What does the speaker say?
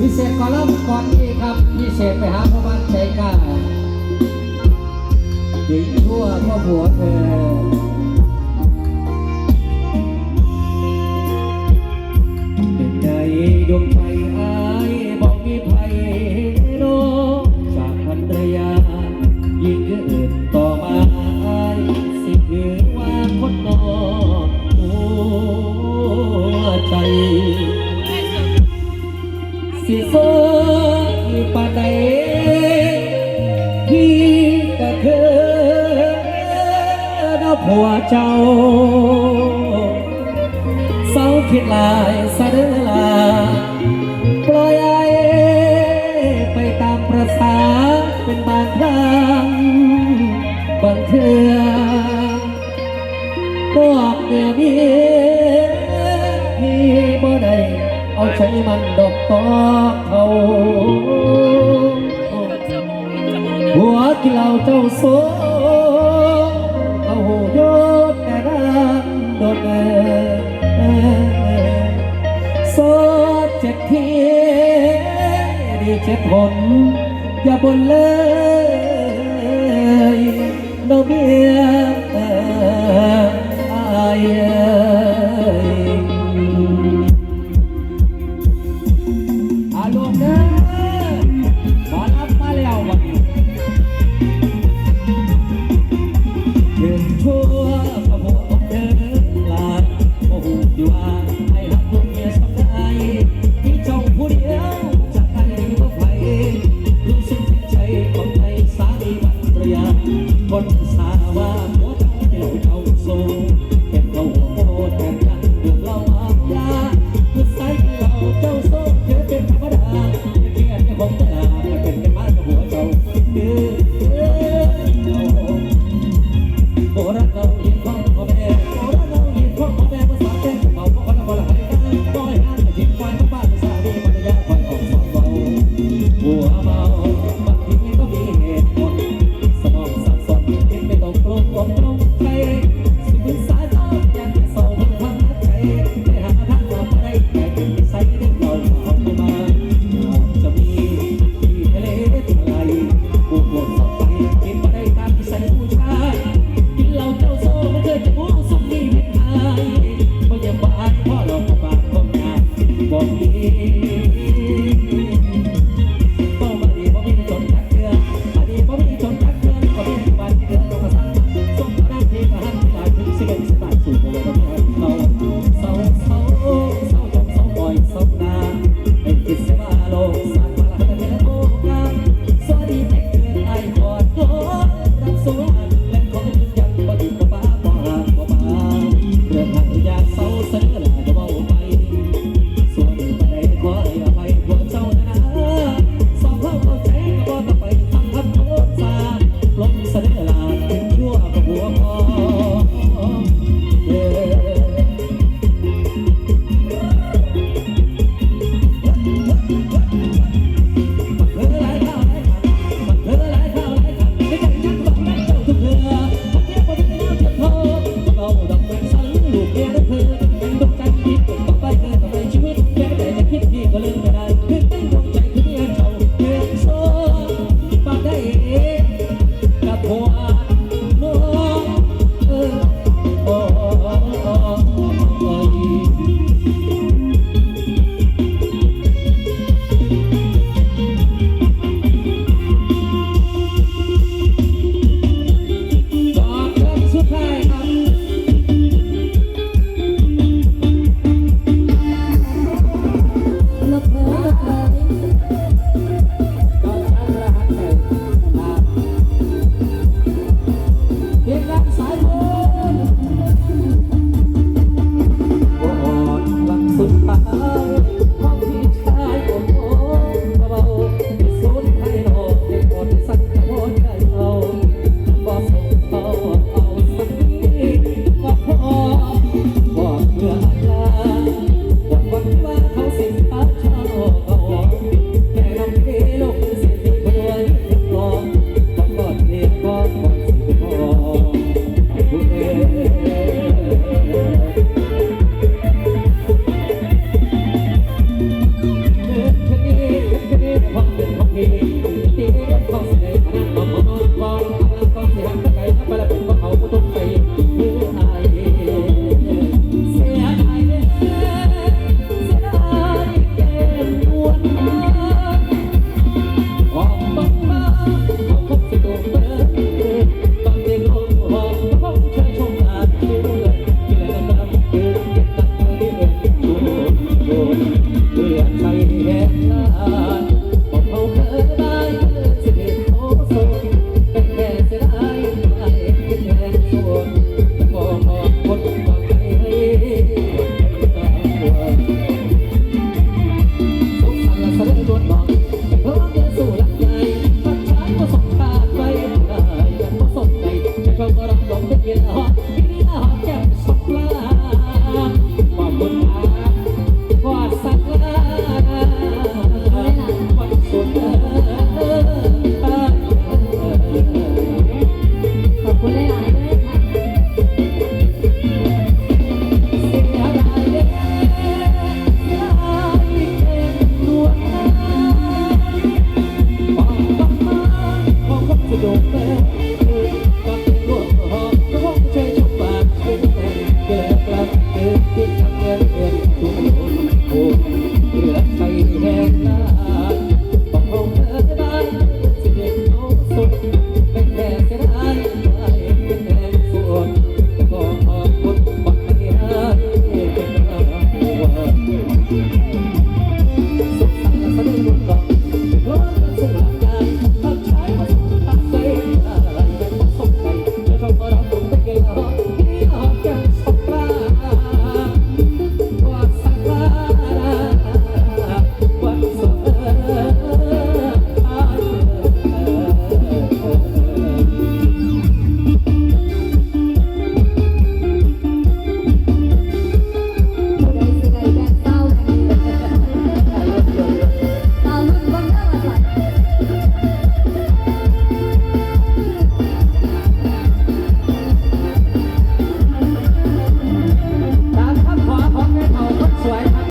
พิเศษก่อนเริ่มก่อนนี้ครับพิเศษไปหาพ่อบ้านใจกล้าถึงทั่วพ่อผัวเธอดวงใจอายบอกมีไัยโนจากพันรยา ยิ่งเกิดต่อมาอายสิถือว่าคนนอกหัวใจ สิเฟ้อปานใดพี่ก็เคยนับหัวเจ้าเศร้าคิดลายสะเดือลาปล่อยไอไปตามประสาเป็นบางครั้งบางเทื่อบอกเดือนี้พี่บ่ได้เอาใจมันดอกตอ Bravo.